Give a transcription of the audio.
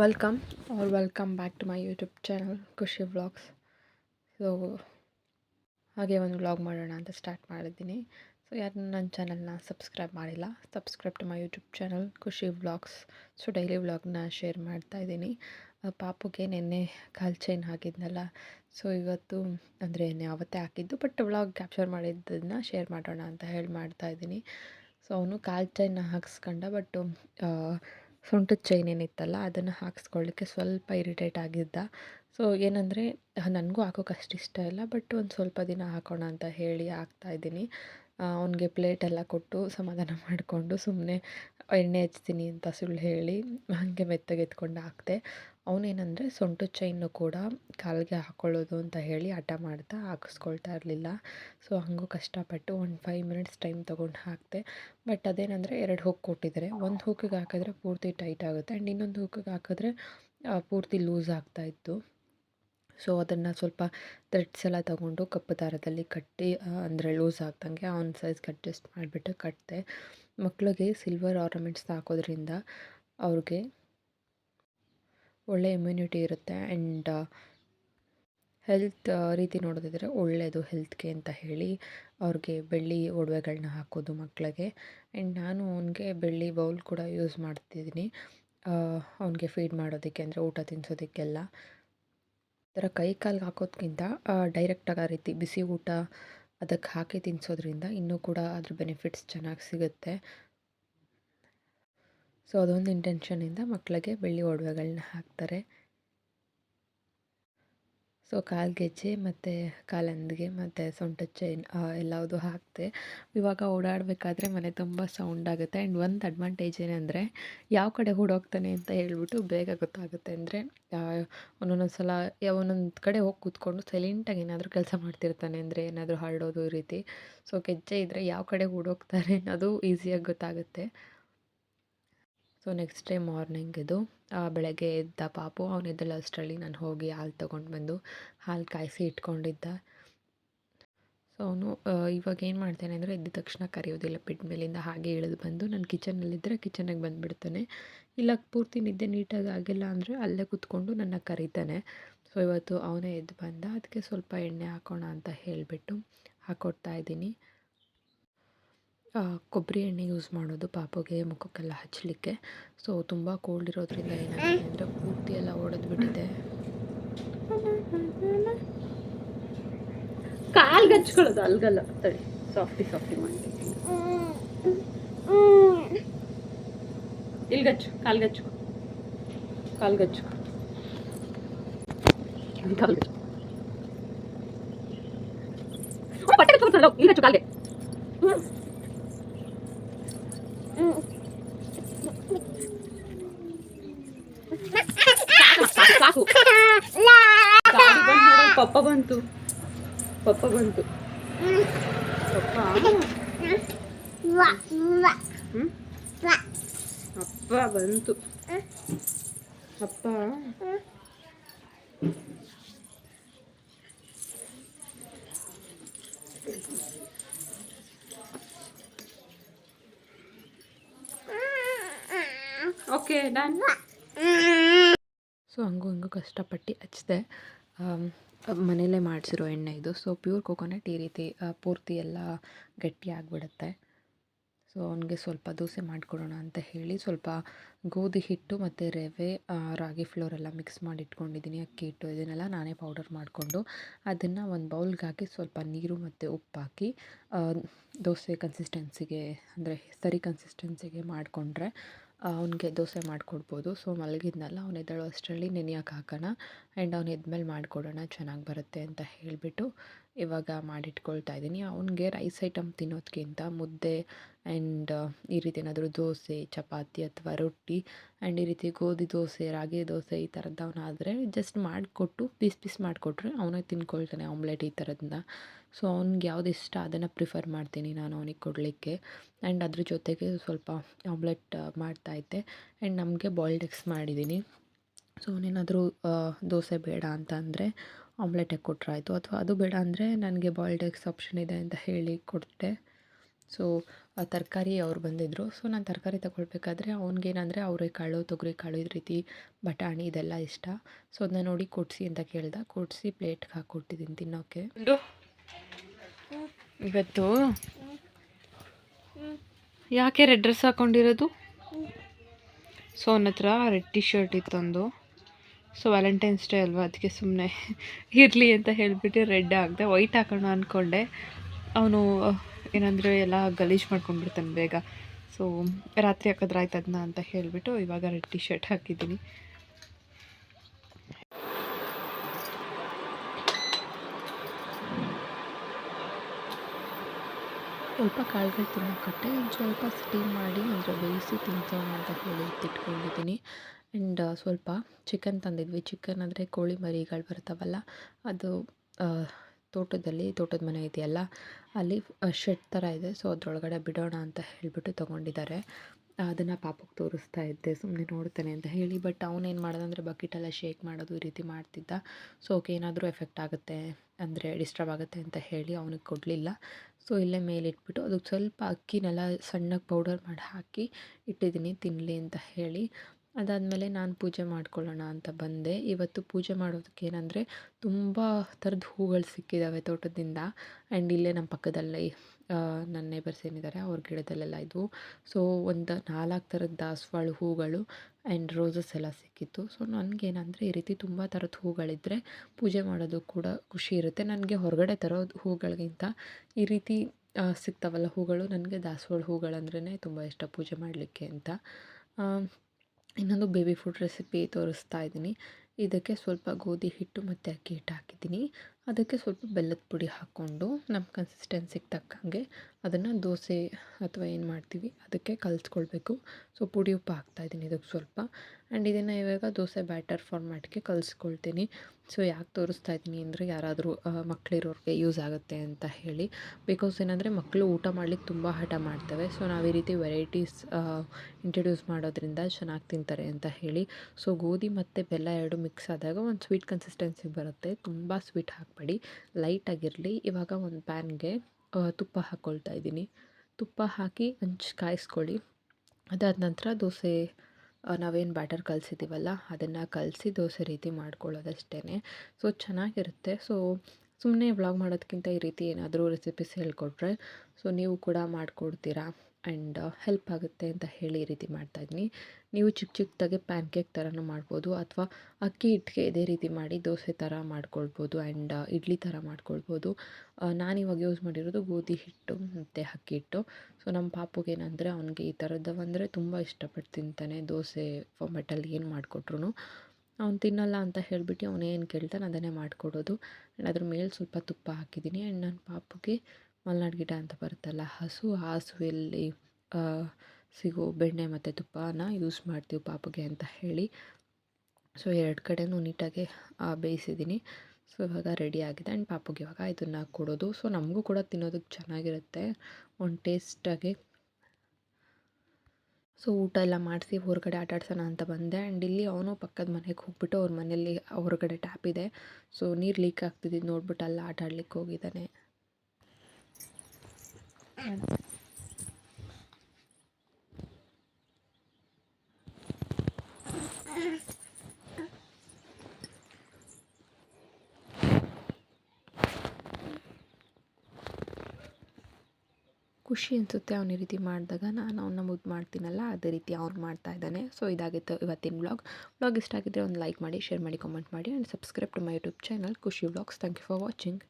Welcome or welcome back to my YouTube channel Khushi vlogs so ಹಾಗೆ ಒಂದು vlog ಮಾಡೋಣ ಅಂತ ಸ್ಟಾರ್ಟ್ ಮಾಡಿದ್ದೀನಿ. ಸೊ ಯಾರು ನನ್ನ ಚಾನಲ್ನ ಸಬ್ಸ್ಕ್ರೈಬ್ ಮಾಡಿಲ್ಲ subscribe to my YouTube channel Khushi vlogs so daily ವ್ಲಾಗ್ನ ಶೇರ್ ಮಾಡ್ತಾ ಇದ್ದೀನಿ. ಪಾಪುಗೆ ನಿನ್ನೆ ಕಾಲು ಚೈನ್ ಹಾಕಿದ್ನಲ್ಲ. ಸೊ ಇವತ್ತು ಅಂದರೆ ಅವತ್ತೇ ಹಾಕಿದ್ದು ಬಟ್ ವ್ಲಾಗ್ ಕ್ಯಾಪ್ಚರ್ ಮಾಡಿದ್ದನ್ನು ಶೇರ್ ಮಾಡೋಣ ಅಂತ ಹೇಳಿ ಮಾಡ್ತಾ ಇದ್ದೀನಿ. ಸೊ ಅವನು ಕಾಲು ಚೈನ್ನ ಹಾಕ್ಸ್ಕೊಂಡ ಬಟ್ಟು ಸೊಂಟದ ಚೈನ್ ಏನಿತ್ತಲ್ಲ, ಅದನ್ನು ಹಾಕಿಸ್ಕೊಳ್ಳಿಕ್ಕೆ ಸ್ವಲ್ಪ ಇರಿಟೇಟ್ ಆಗಿದ್ದ. ಸೊ ಏನಂದರೆ, ನನಗೂ ಹಾಕೋಕೆ ಅಷ್ಟು ಇಷ್ಟ ಇಲ್ಲ ಬಟ್ ಒಂದು ಸ್ವಲ್ಪ ದಿನ ಹಾಕೋಣ ಅಂತ ಹೇಳಿ ಹಾಕ್ತಾಯಿದ್ದೀನಿ ಅವನಿಗೆ ಪ್ಲೇಟೆಲ್ಲ ಕೊಟ್ಟು ಸಮಾಧಾನ ಮಾಡಿಕೊಂಡು ಸುಮ್ಮನೆ ಎಣ್ಣೆ ಹಚ್ತೀನಿ ಅಂತ ಸುಳ್ಳು ಹೇಳಿ ಹಾಗೆ ಮೆತ್ತಗೆ ಎತ್ಕೊಂಡು ಹಾಕ್ದೆ. ಅವನೇನಂದರೆ ಸೊಂಟದ ಚೈನು ಕೂಡ ಕಾಲಿಗೆ ಹಾಕ್ಕೊಳ್ಳೋದು ಅಂತ ಹೇಳಿ ಹಠ ಮಾಡ್ತಾ ಹಾಕಿಸ್ಕೊಳ್ತಾ ಇರಲಿಲ್ಲ. ಸೊ, ಹಾಗೂ ಕಷ್ಟಪಟ್ಟು ಒಂದು ಫೈವ್ ಮಿನಿಟ್ಸ್ ಟೈಮ್ ತೊಗೊಂಡು ಹಾಕಿದೆ. ಬಟ್ ಅದೇನಂದರೆ ಎರಡು ಹುಕ್ ಕೊಟ್ಟಿದ್ದಾರೆ. ಒಂದು ಹುಕ್ಕಿಗೆ ಹಾಕಿದ್ರೆ ಪೂರ್ತಿ ಟೈಟ್ ಆಗುತ್ತೆ. ಆ್ಯಂಡ್ ಇನ್ನೊಂದು ಹುಕ್ಕಿಗೆ ಹಾಕಿದ್ರೆ ಪೂರ್ತಿ ಲೂಸ್ ಆಗ್ತಾಯಿತ್ತು ಸೊ ಅದನ್ನು ಸ್ವಲ್ಪ ಥ್ರೆಡ್ಸ್ ಎಲ್ಲ ತಗೊಂಡು ಕಪ್ಪು ದಾರದಲ್ಲಿ ಕಟ್ಟಿ ಅಂದರೆ ಲೂಸ್ ಆಗ್ದಂಗೆ ಆನ್ ಸೈಜ್ಗೆ ಅಡ್ಜಸ್ಟ್ ಮಾಡಿಬಿಟ್ಟು ಕಟ್ಟಿದೆ ಮಕ್ಕಳಿಗೆ ಸಿಲ್ವರ್ ಆರ್ನಮೆಂಟ್ಸ್ ಹಾಕೋದ್ರಿಂದ ಅವ್ರಿಗೆ ಒಳ್ಳೆ ಇಮ್ಯುನಿಟಿ ಇರುತ್ತೆ ಆ್ಯಂಡ್ ಹೆಲ್ತ್ ರೀತಿ ನೋಡೋದಿದ್ರೆ ಒಳ್ಳೆಯದು ಹೆಲ್ತ್ಗೆ ಅಂತ ಹೇಳಿ ಅವ್ರಿಗೆ ಬೆಳ್ಳಿ ಒಡವೆಗಳನ್ನ ಹಾಕೋದು ಮಕ್ಕಳಿಗೆ ಆ್ಯಂಡ್ ನಾನು ಅವನಿಗೆ ಬೆಳ್ಳಿ ಬೌಲ್ ಕೂಡ ಯೂಸ್ ಮಾಡ್ತಿದ್ದೀನಿ. ಅವನಿಗೆ ಫೀಡ್ ಮಾಡೋದಕ್ಕೆ ಅಂದರೆ ಊಟ ತಿನ್ನಿಸೋದಕ್ಕೆಲ್ಲ ಈ ಥರ ಕೈ ಕಾಲಿಗೆ ಹಾಕೋದ್ಕಿಂತ ಡೈರೆಕ್ಟಾಗಿ ಆ ರೀತಿ ಬಿಸಿ ಊಟ ಅದಕ್ಕೆ ಹಾಕಿ ತಿನ್ನಿಸೋದ್ರಿಂದ ಇನ್ನೂ ಕೂಡ ಅದ್ರ ಬೆನಿಫಿಟ್ಸ್ ಚೆನ್ನಾಗಿ ಸಿಗುತ್ತೆ. ಸೊ, ಅದೊಂದು ಇಂಟೆನ್ಷನಿಂದ ಮಕ್ಕಳಿಗೆ ಬೆಳ್ಳಿ ಒಡವೆಗಳನ್ನ ಹಾಕ್ತಾರೆ. ಸೊ, ಕಾಲು ಗೆಜ್ಜೆ ಮತ್ತು ಕಾಲಂದಿಗೆ ಮತ್ತು ಸೊಂಟದ ಚೈನ್ ಎಲ್ಲವುದು ಹಾಕ್ತೆ. ಇವಾಗ ಓಡಾಡಬೇಕಾದ್ರೆ ಮನೆ ತುಂಬ ಸೌಂಡ್ ಆಗುತ್ತೆ. ಆ್ಯಂಡ್ ಒಂದು ಅಡ್ವಾಂಟೇಜ್ ಏನಂದರೆ ಯಾವ ಕಡೆ ಓಡೋಗ್ತಾನೆ ಅಂತ ಹೇಳ್ಬಿಟ್ಟು ಬೇಗ ಗೊತ್ತಾಗುತ್ತೆ. ಅಂದರೆ ಒಂದೊಂದು ಸಲ ಒಂದೊಂದು ಕಡೆ ಹೋಗಿ ಕೂತ್ಕೊಂಡು ಸೈಲೆಂಟಾಗಿ ಏನಾದರೂ ಕೆಲಸ ಮಾಡ್ತಿರ್ತಾನೆ. ಅಂದರೆ ಏನಾದರೂ ಹರಡೋದು ಈ ರೀತಿ. ಸೊ ಗೆಜ್ಜೆ ಇದ್ದರೆ ಯಾವ ಕಡೆ ಓಡೋಗ್ತಾರೆ ಅನ್ನೋದು ಈಸಿಯಾಗಿ ಗೊತ್ತಾಗುತ್ತೆ. ಸೊ ನೆಕ್ಸ್ಟ್ ಡೇ ಮಾರ್ನಿಂಗ್ ಇದು ಬೆಳಗ್ಗೆ ಎದ್ದ ಪಾಪು ಅವನಿದ್ದಲ್ಲ ಅಷ್ಟರಲ್ಲಿ ನಾನು ಹೋಗಿ ಹಾಲು ತೊಗೊಂಡು ಬಂದು, ಹಾಲು ಕಾಯಿಸಿ ಇಟ್ಕೊಂಡಿದ್ದ. ಸೊ ಅವನು ಇವಾಗ ಏನು ಮಾಡ್ತಾನೆ ಅಂದರೆ ಎದ್ದ ತಕ್ಷಣ ಕರೆಯೋದಿಲ್ಲ, ಬೆಡ್ ಮೇಲಿಂದ ಹಾಗೆ ಇಳಿದು ಬಂದು, ನಾನು ಕಿಚನಲ್ಲಿದ್ದರೆ ಕಿಚನಿಗೆ ಬಂದುಬಿಡ್ತಾನೆ. ಇಲ್ಲ, ಪೂರ್ತಿ ನಿದ್ದೆ ನೀಟಾಗಿ ಆಗಿಲ್ಲ ಅಂದರೆ ಅಲ್ಲೇ ಕೂತ್ಕೊಂಡು ನನ್ನ ಕರೀತಾನೆ. ಸೊ ಇವತ್ತು ಅವನೇ ಎದ್ದು ಬಂದ, ಅದಕ್ಕೆ ಸ್ವಲ್ಪ ಎಣ್ಣೆ ಹಾಕೋಣ ಅಂತ ಹೇಳಿಬಿಟ್ಟು ಹಾಕ್ಕೊಡ್ತಾ ಇದ್ದೀನಿ. ಕೊಬ್ಬರಿ ಎಣ್ಣೆ ಯೂಸ್ ಮಾಡೋದು ಪಾಪುಗೆ ಮುಖಕ್ಕೆಲ್ಲ ಹಚ್ಚಲಿಕ್ಕೆ ಸೊ ತುಂಬ ಕೋಲ್ಡ್ ಇರೋದ್ರಿಂದ ಏನಾಗಿದೆ ಅಂದರೆ ಪೂರ್ತಿ ಎಲ್ಲ ಒಡೆದು ಬಿಟ್ಟಿದೆ. ಕಾಲು ಗಚ್ಕೊಳ್ಳೋದು ಅಲ್ಗಲ್ಲ. ಸರಿ ಸಾಫ್ಟಿ ಸಾಫ್ಟಿ ಮಾಡಿ. ಇಲ್ಗಚ್ಚು ಕಾಲ್ಗಚ್ಚು ಕಾಲ್ಗಚ್ಚು ಕಾಲ್ಗಚ್ಚು ಬಟ್ಟೆ ಇಲ್ಗಚ್ಚು ಕಾಲ್ಗೆ ಸಾಕು ಪಪ್ಪ ಬಂತು. ಪಪ್ಪ ಬಂತು. ಪಪ್ಪ? ಅಪ್ಪ ಬಂತು. ಅಪ್ಪ? ಓಕೆ ಡನ್ ಸೊ ಹಂಗೂ ಹಂಗೂ ಕಷ್ಟಪಟ್ಟು ಹಚ್ಚಿದೆ. ಮನೆಯಲ್ಲೇ ಮಾಡಿಸಿರೋ ಎಣ್ಣೆ ಇದು ಸೊ ಪ್ಯೂರ್ ಕೊಕೊನಟ್ ಈ ರೀತಿ ಪೂರ್ತಿ ಎಲ್ಲ ಗಟ್ಟಿ ಆಗಿಬಿಡುತ್ತೆ. ಸೊ ಅವನಿಗೆ ಸ್ವಲ್ಪ ದೋಸೆ ಮಾಡಿಕೊಡೋಣ ಅಂತ ಹೇಳಿ ಸ್ವಲ್ಪ ಗೋಧಿ ಹಿಟ್ಟು ಮತ್ತು ರವೆ ರಾಗಿ ಫ್ಲೋರ್ ಎಲ್ಲ ಮಿಕ್ಸ್ ಮಾಡಿ ಇಟ್ಕೊಂಡಿದ್ದೀನಿ, ಅಕ್ಕಿ ಹಿಟ್ಟು ಇದನ್ನೆಲ್ಲ ನಾನೇ ಪೌಡರ್ ಮಾಡಿಕೊಂಡು. ಅದನ್ನು ಒಂದು ಬೌಲ್ಗೆ ಹಾಕಿ ಸ್ವಲ್ಪ ನೀರು ಮತ್ತು ಉಪ್ಪು ಹಾಕಿ ದೋಸೆ ಕನ್ಸಿಸ್ಟೆನ್ಸಿಗೆ ಅಂದರೆ ಸರಿ ಕನ್ಸಿಸ್ಟೆನ್ಸಿಗೆ ಮಾಡಿಕೊಂಡ್ರೆ ಅವ್ನಿಗೆ ದೋಸೆ ಮಾಡಿಕೊಡ್ಬೋದು. ಸೊ, ಮಲಗಿದ್ನಲ್ಲ, ಅವ್ನು ಎದ್ದೇಳೋ ಅಷ್ಟರಲ್ಲಿ ನೆನೆಯೋಕೆ ಹಾಕೋಣ. ಆ್ಯಂಡ್ ಅವ್ನು ಎದ್ದ ಮೇಲೆ ಮಾಡಿಕೊಡೋಣ, ಚೆನ್ನಾಗಿ ಬರುತ್ತೆ ಅಂತ ಹೇಳಿಬಿಟ್ಟು ಇವಾಗ ಮಾಡಿಟ್ಕೊಳ್ತಾ ಇದ್ದೀನಿ. ಅವ್ನಿಗೆ ರೈಸ್ ಐಟಮ್ ತಿನ್ನೋದಕ್ಕಿಂತ ಮುದ್ದೆ ಆ್ಯಂಡ್ ಈ ರೀತಿ ಏನಾದರೂ ದೋಸೆ, ಚಪಾತಿ ಅಥವಾ ರೊಟ್ಟಿ ಆ್ಯಂಡ್ ಈ ರೀತಿ ಗೋಧಿ ದೋಸೆ, ರಾಗಿ ದೋಸೆ ಈ ಥರದ್ದವನಾದರೆ ಜಸ್ಟ್ ಮಾಡಿಕೊಟ್ಟು ಪೀಸ್ ಪೀಸ್ ಮಾಡಿಕೊಟ್ರೆ ಅವನೇ ತಿನ್ಕೊಳ್ತಾನೆ ಆಮ್ಲೆಟ್ ಈ ಥರದನ್ನ ಸೊ ಅವ್ನಿಗೆ ಯಾವ್ದು ಇಷ್ಟ ಅದನ್ನು ಪ್ರಿಫರ್ ಮಾಡ್ತೀನಿ ನಾನು ಅವನಿಗೆ ಕೊಡಲಿಕ್ಕೆ. ಆ್ಯಂಡ್ ಅದ್ರ ಜೊತೆಗೆ ಸ್ವಲ್ಪ ಆಮ್ಲೆಟ್ ಮಾಡ್ತಾಯಿದ್ದೆ ಆ್ಯಂಡ್ ನಮಗೆ ಬಾಯ್ಲ್ಡ್ ಎಗ್ಸ್ ಮಾಡಿದ್ದೀನಿ. ಸೊ ಅವನೇನಾದರೂ ದೋಸೆ ಬೇಡ ಅಂತ ಅಂದರೆ ಆಮ್ಲೆಟ್ ಆಯಿತು. ಅಥವಾ ಅದು ಬೇಡ ಅಂದರೆ ನನಗೆ ಬಾಯ್ಲ್ಡ್ ಎಗ್ಸ್ ಆಪ್ಷನ್ ಇದೆ ಅಂತ ಹೇಳಿ ಕೊಟ್ಟೆ. ಸೊ ತರಕಾರಿ ಅವ್ರು ಬಂದಿದ್ದರು ಸೊ ನಾನು ತರಕಾರಿ ತಗೊಳ್ಬೇಕಾದ್ರೆ ಅವ್ನಿಗೇನಂದರೆ ತೊಗರಿ ತೊಗರಿಕಾಳು ಈ ರೀತಿ ಬಟಾಣಿ ಇದೆಲ್ಲ ಇಷ್ಟ. ಸೊ ಅದನ್ನ ನೋಡಿ ಕೊಡಿಸಿ ಅಂತ ಕೇಳ್ದೆ. ಕೊಡಿಸಿ ಪ್ಲೇಟ್ಗೆ ಹಾಕ್ಕೊಟ್ಟಿದ್ದೀನಿ ತಿನ್ನೋಕ್ಕೆ ಇವತ್ತು? ಯಾಕೆ ರೆಡ್ ಡ್ರೆಸ್ ಹಾಕ್ಕೊಂಡಿರೋದು ಸೊ ಅವನ ಹತ್ರ ರೆಡ್ ಟಿ ಶರ್ಟ್ ಇತ್ತೊಂದು. ಸೊ ವ್ಯಾಲೆಂಟೈನ್ಸ್ ಡೇ ಅಲ್ವಾ? ಅದಕ್ಕೆ ಸುಮ್ಮನೆ ಇರಲಿ ಅಂತ ಹೇಳಿಬಿಟ್ಟು ರೆಡ್ ಆಗಿದೆ ವೈಟ್ ಹಾಕೋಣ ಅಂದ್ಕೊಂಡೆ ಅವನು, ಏನಂದರೆ ಎಲ್ಲ ಗಲೀಜು ಮಾಡ್ಕೊಂಡ್ಬಿಡ್ತಾನೆ ಬೇಗ. ಸೊ ರಾತ್ರಿ ಹಾಕಿದ್ರೆ ಆಯ್ತು ಅದನ್ನ ಅಂತ ಹೇಳಿಬಿಟ್ಟು ಇವಾಗ ರೆಡ್ ಟಿ ಶರ್ಟ್ ಹಾಕಿದ್ದೀನಿ. ಸ್ವಲ್ಪ ಕಾಳುಗಳು ತಿನ್ನೋಕಟ್ಟೆ ಸ್ವಲ್ಪ ಸ್ಟೀಮ್ ಮಾಡಿ ಅಂದರೆ ಬೇಯಿಸಿ ತಿಂತೋಣ ಅಂತ ಹೇಳಿ ಎತ್ತಿಟ್ಕೊಂಡಿದ್ದೀನಿ ಆ್ಯಂಡ್ ಸ್ವಲ್ಪ ಚಿಕನ್ ತಂದಿದ್ವಿ. ಚಿಕನ್ ಅಂದರೆ ಕೋಳಿ ಮರಿಗಳು ಬರ್ತಾವಲ್ಲ, ಅದು ತೋಟದಲ್ಲಿ, ತೋಟದ ಮನೆ ಇದೆಯಲ್ಲ, ಅಲ್ಲಿ ಶೆಡ್ ಥರ ಇದೆ. ಸೊ ಅದರೊಳಗಡೆ ಬಿಡೋಣ ಅಂತ ಹೇಳಿಬಿಟ್ಟು ತೊಗೊಂಡಿದ್ದಾರೆ. ಅದನ್ನು ಪಾಪಕ್ಕೆ ತೋರಿಸ್ತಾ ಇದ್ದೆ ಸುಮ್ಮನೆ ನೋಡ್ತೇನೆ ಅಂತ ಹೇಳಿ. ಬಟ್ ಅವನೇನು ಮಾಡೋದಂದರೆ ಬಕೆಟೆಲ್ಲ ಶೇಕ್ ಮಾಡೋದು ಈ ರೀತಿ ಮಾಡ್ತಿದ್ದ. ಸೊ ಓಕೆ ಏನಾದರೂ ಎಫೆಕ್ಟ್ ಆಗುತ್ತೆ ಅಂದರೆ ಡಿಸ್ಟರ್ಬ್ ಆಗುತ್ತೆ ಅಂತ ಹೇಳಿ ಅವನಿಗೆ ಕೊಡಲಿಲ್ಲ. ಸೊ ಇಲ್ಲೇ ಮೇಲೆ ಇಟ್ಬಿಟ್ಟು ಅದಕ್ಕೆ ಸ್ವಲ್ಪ ಅಕ್ಕಿನೆಲ್ಲ ಸಣ್ಣಗೆ ಪೌಡರ್ ಮಾಡಿ ಹಾಕಿ ಇಟ್ಟಿದ್ದೀನಿ ತಿನ್ನಲಿ ಅಂತ ಹೇಳಿ. ಅದಾದಮೇಲೆ ನಾನು ಪೂಜೆ ಮಾಡ್ಕೊಳ್ಳೋಣ ಅಂತ ಬಂದೆ. ಇವತ್ತು ಪೂಜೆ ಮಾಡೋದಕ್ಕೆ ಏನಂದರೆ ತುಂಬ ಥರದ ಹೂಗಳು ಸಿಕ್ಕಿದ್ದಾವೆ ತೋಟದಿಂದ. ಆ್ಯಂಡ್ ಇಲ್ಲೇ ನಮ್ಮ ಪಕ್ಕದಲ್ಲಿ ನನ್ನ ನೇಬರ್ಸ್ ಏನಿದ್ದಾರೆ ಅವ್ರ ಗಿಡದಲ್ಲೆಲ್ಲ ಇದ್ವು ಸೊ ಒಂದು ನಾಲ್ಕು ಥರದ ದಾಸವಾಳ ಹೂಗಳು ಆ್ಯಂಡ್ ರೋಸಸ್ ಎಲ್ಲ ಸಿಕ್ಕಿತ್ತು. ಸೊ ನನಗೇನಂದರೆ ಈ ರೀತಿ ತುಂಬ ಥರದ ಹೂಗಳಿದ್ದರೆ ಪೂಜೆ ಮಾಡೋದು ಕೂಡ ಖುಷಿ ಇರುತ್ತೆ. ನನಗೆ ಹೊರಗಡೆ ತರೋದು ಹೂಗಳಿಗಿಂತ ಈ ರೀತಿ ಸಿಗ್ತಾವಲ್ಲ ಹೂಗಳು, ನನಗೆ ದಾಸವಾಳ ಹೂಗಳಂದ್ರೇ ತುಂಬ ಇಷ್ಟ ಪೂಜೆ ಮಾಡಲಿಕ್ಕೆ ಅಂತ. ಇನ್ನೊಂದು ಬೇಬಿ ಫುಡ್ ರೆಸಿಪಿ ತೋರಿಸ್ತಾ ಇದ್ದೀನಿ. ಇದಕ್ಕೆ ಸ್ವಲ್ಪ ಗೋಧಿ ಹಿಟ್ಟು ಮತ್ತು ಅಕ್ಕಿ ಹಿಟ್ಟು ಹಾಕಿದ್ದೀನಿ. ಅದಕ್ಕೆ ಸ್ವಲ್ಪ ಬೆಲ್ಲದ ಪುಡಿ ಹಾಕ್ಕೊಂಡು ನಮ್ಮ ಕನ್ಸಿಸ್ಟೆನ್ಸಿಗೆ ತಕ್ಕಂಗೆ ಅದನ್ನು ದೋಸೆ ಅಥವಾ ಏನು ಮಾಡ್ತೀವಿ ಅದಕ್ಕೆ ಕಲಿಸ್ಕೊಳ್ಬೇಕು ಸೊ ಪುಡಿ ಉಪ್ಪು ಹಾಕ್ತಾಯಿದ್ದೀನಿ ಇದಕ್ಕೆ ಸ್ವಲ್ಪ. ಆ್ಯಂಡ್ ಇದನ್ನು ಇವಾಗ ದೋಸೆ ಬ್ಯಾಟರ್ ಫಾರ್ಮ್ಯಾಟ್ಗೆ ಕಲಿಸ್ಕೊಳ್ತೀನಿ. ಸೊ, ಯಾಕೆ ತೋರಿಸ್ತಾ ಇದ್ದೀನಿ ಅಂದರೆ ಯಾರಾದರೂ ಮಕ್ಕಳಿರೋರಿಗೆ ಯೂಸ್ ಆಗುತ್ತೆ ಅಂತ ಹೇಳಿ. ಬಿಕಾಸ್ ಏನಂದರೆ ಮಕ್ಕಳು ಊಟ ಮಾಡ್ಲಿಕ್ಕೆ ತುಂಬ ಹಠ ಮಾಡ್ತವೆ. ಸೊ, ನಾವು ಈ ರೀತಿ ವೆರೈಟೀಸ್ ಇಂಟ್ರಡ್ಯೂಸ್ ಮಾಡೋದ್ರಿಂದ ಚೆನ್ನಾಗಿ ತಿಂತಾರೆ ಅಂತ ಹೇಳಿ. ಸೊ, ಗೋಧಿ ಮತ್ತು ಬೆಲ್ಲ ಎರಡು ಮಿಕ್ಸ್ ಆದಾಗ ಒಂದು ಸ್ವೀಟ್ ಕನ್ಸಿಸ್ಟೆನ್ಸಿ ಬರುತ್ತೆ. ತುಂಬ ಸ್ವೀಟ್ ಹಾಕಬೇಡಿ. ಲೈಟಾಗಿರಲಿ. ಇವಾಗ ಒಂದು ಪ್ಯಾನ್ಗೆ ತುಪ್ಪ ಹಾಕ್ಕೊಳ್ತಾ ಇದ್ದೀನಿ. ತುಪ್ಪ ಹಾಕಿ ಹಂಚ್ ಕಾಯಿಸ್ಕೊಳ್ಳಿ. ಅದಾದ ನಂತರ ದೋಸೆ ನಾವೇನು ಬ್ಯಾಟರ್ ಕಲಿಸಿದ್ದೀವಲ್ಲ, ಅದನ್ನು ಕಲಸಿ ದೋಸೆ ರೀತಿ ಮಾಡ್ಕೊಳ್ಳೋದಷ್ಟೇ ಸೊ, ಚೆನ್ನಾಗಿರುತ್ತೆ. ಸೊ ಸುಮ್ಮನೆ ವ್ಲಾಗ್ ಮಾಡೋದಕ್ಕಿಂತ ಈ ರೀತಿ ಏನಾದರೂ ರೆಸಿಪೀಸ್ ಹೇಳ್ಕೊಟ್ರೆ, ಸೊ, ನೀವು ಕೂಡ ಮಾಡಿಕೊಡ್ತೀರಾ? ಆ್ಯಂಡ್ ಹೆಲ್ಪ್ ಆಗುತ್ತೆ ಅಂತ ಹೇಳಿ ಈ ರೀತಿ ಮಾಡ್ತಾಯಿದ್ದೀನಿ ನೀವು ಚಿಕ್ಕ ಚಿಕ್ಕದಾಗೆ ಪ್ಯಾನ್ ಕೇಕ್ ಥರನೂ ಮಾಡ್ಬೋದು ಅಥವಾ ಅಕ್ಕಿ ಹಿಟ್ಟಿಗೆ ಇದೇ ರೀತಿ ಮಾಡಿ ದೋಸೆ ಥರ ಮಾಡ್ಕೊಳ್ಬೋದು ಆ್ಯಂಡ್ ಇಡ್ಲಿ ಥರ ಮಾಡ್ಕೊಳ್ಬೋದು. ನಾನಿವಾಗ ಯೂಸ್ ಮಾಡಿರೋದು ಗೋಧಿ ಹಿಟ್ಟು ಮತ್ತು ಅಕ್ಕಿ ಹಿಟ್ಟು. ಸೊ ನಮ್ಮ ಪಾಪುಗೆ ಏನಂದರೆ ಅವನಿಗೆ ಈ ಥರದ್ದು ಅಂದರೆ ತುಂಬ ಇಷ್ಟಪಟ್ಟು ತಿಂತಾನೆ ದೋಸೆ ಫಾರ್ಮೆಟಲ್ಲಿ ಏನು ಮಾಡಿಕೊಟ್ರು ಅವ್ನು ತಿನ್ನಲ್ಲ ಅಂತ ಹೇಳಿಬಿಟ್ಟು ಅವನೇನು ಕೇಳ್ತಾನೆ ಅದನ್ನೇ ಮಾಡಿಕೊಡೋದು. ಆ್ಯಂಡ್ ಅದ್ರ ಮೇಲೆ ಸ್ವಲ್ಪ ತುಪ್ಪ ಹಾಕಿದ್ದೀನಿ. ಆ್ಯಂಡ್ ನನ್ನ ಪಾಪುಗೆ ಮಲ್ನಾಡು ಗಿಡ ಅಂತ ಬರುತ್ತಲ್ಲ, ಹಸು ಹಸುವಲ್ಲಿ ಸಿಗೋ ಬೆಣ್ಣೆ ಮತ್ತು ತುಪ್ಪನ ಯೂಸ್ ಮಾಡ್ತೀವಿ ಪಾಪುಗೆ ಅಂತ ಹೇಳಿ. ಸೊ ಎರಡು ಕಡೆಯೂ ನೀಟಾಗಿ ಬೇಯಿಸಿದ್ದೀನಿ ಸೊ ಇವಾಗ ರೆಡಿ ಆಗಿದೆ ಆ್ಯಂಡ್ ಪಾಪುಗೆ ಇವಾಗ ಇದನ್ನು ಕೊಡೋದು. ಸೊ ನಮಗೂ ಕೂಡ ತಿನ್ನೋದಕ್ಕೆ ಚೆನ್ನಾಗಿರುತ್ತೆ. ಒಂದು ಟೇಸ್ಟಾಗಿ ಸೊ ಊಟ ಎಲ್ಲ ಮಾಡಿಸಿ ಹೊರಗಡೆ ಆಟಾಡ್ಸೋಣ ಅಂತ ಬಂದೆ. ಆ್ಯಂಡ್ ಇಲ್ಲಿ ಅವನು ಪಕ್ಕದ ಮನೆಗೆ ಹೋಗ್ಬಿಟ್ಟು ಅವ್ರ ಮನೆಯಲ್ಲಿ ಹೊರಗಡೆ ಟ್ಯಾಪ್ ಇದೆ. ಸೊ ನೀರು ಲೀಕ್ ಆಗ್ತಿದ್ದು ನೋಡ್ಬಿಟ್ಟು ಅಲ್ಲ ಆಟ ಆಡ್ಲಿಕ್ಕೆ ಹೋಗಿದ್ದಾನೆ. ಖುಷಿ ಅನಿಸುತ್ತೆ ಅವನ ಈ ರೀತಿ ಮಾಡಿದಾಗ. ನಾನು ಅವನ್ನ ಮುದ್ದು ಮಾಡ್ತೀನಲ್ಲ, ಅದೇ ರೀತಿ ಅವ್ನು ಮಾಡ್ತಾ ಇದ್ದಾನೆ. ಸೊ ಇದಾಗಿತ್ತು ಇವತ್ತಿನ ಬ್ಲಾಗ್ ಬ್ಲಾಗ್ ಇಷ್ಟ ಆಗಿದ್ದರೆ ಒಂದು ಲೈಕ್ ಮಾಡಿ ಶೇರ್ ಮಾಡಿ ಕಾಮೆಂಟ್ ಮಾಡಿ and subscribe to my YouTube channel Khushi blogs thank you for watching